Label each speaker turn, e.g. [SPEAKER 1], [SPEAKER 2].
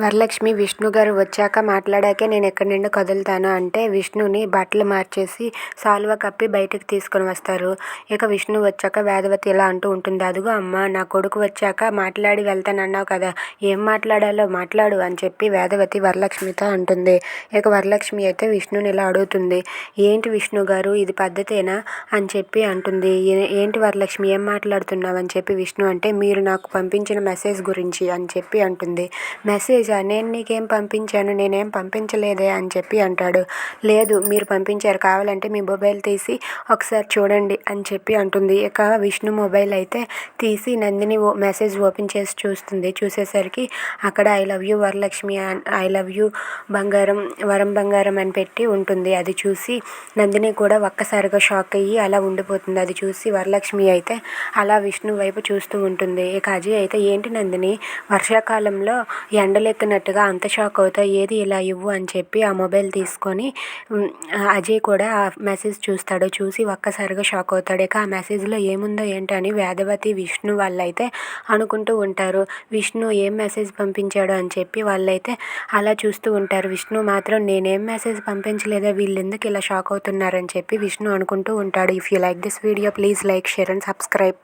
[SPEAKER 1] వరలక్ష్మి విష్ణు గారు వచ్చాక మాట్లాడాకే నేను ఎక్కడి నుండి కదులుతాను అంటే విష్ణుని బట్టలు మార్చేసి సాల్వ కప్పి బయటకు తీసుకొని వస్తారు. ఇక విష్ణు వచ్చాక వేదవతి ఇలా అంటూ ఉంటుంది. అదిగో అమ్మ నా కొడుకు వచ్చాక మాట్లాడి వెళ్తానన్నావు కదా. ఏం మాట్లాడాలో మాట్లాడు అని చెప్పి వేదవతి వరలక్ష్మితో అంటుంది. ఇక వరలక్ష్మి అయితే విష్ణుని ఇలా అడుగుతుంది. ఏంటి విష్ణు గారు ఇది పద్ధతేనా అని చెప్పి అంటుంది. ఏంటి వరలక్ష్మి ఏం మాట్లాడుతున్నావు అని చెప్పి విష్ణు అంటే మీరు నాకు పంపించిన మెసేజ్ గురించి అని చెప్పి అంటుంది. మెసేజ్ నేను నీకేం పంపించాను నేనేం పంపించలేదే అని చెప్పి అంటాడు. లేదు మీరు పంపించారు కావాలంటే మీ మొబైల్ తీసి ఒకసారి చూడండి అని చెప్పి అంటుంది. ఇక విష్ణు మొబైల్ అయితే తీసి నందిని ఓ మెసేజ్ ఓపెన్ చేసి చూస్తుంది. చూసేసరికి అక్కడ I love you Varalakshmi I love you బంగారం వరం బంగారం అని పెట్టి ఉంటుంది. అది చూసి నందిని కూడా ఒక్కసారిగా షాక్ అయ్యి అలా ఉండిపోతుంది. అది చూసి వరలక్ష్మి అయితే అలా విష్ణు వైపు చూస్తూ ఉంటుంది. ఇక అజయ్ అయితే ఏంటి నందిని వర్షాకాలంలో ఎక్కినట్టుగా అంత షాక్ అవుతాయి ఏది ఇలా ఇవ్వు అని చెప్పి ఆ మొబైల్ తీసుకొని అజయ్ కూడా ఆ మెసేజ్ చూస్తాడు. చూసి ఒక్కసారిగా షాక్ అవుతాడు. ఇక ఆ మెసేజ్లో ఏముందో ఏంటని వేదవతి విష్ణు వాళ్ళైతే అనుకుంటూ ఉంటారు. విష్ణు ఏం మెసేజ్ పంపించాడు అని చెప్పి వాళ్ళైతే అలా చూస్తూ ఉంటారు. విష్ణు మాత్రం నేనేం మెసేజ్ పంపించలేదా వీళ్ళు ఎందుకు ఇలా షాక్ అవుతున్నారని చెప్పి విష్ణు అనుకుంటూ ఉంటాడు. If you like this video please like share and subscribe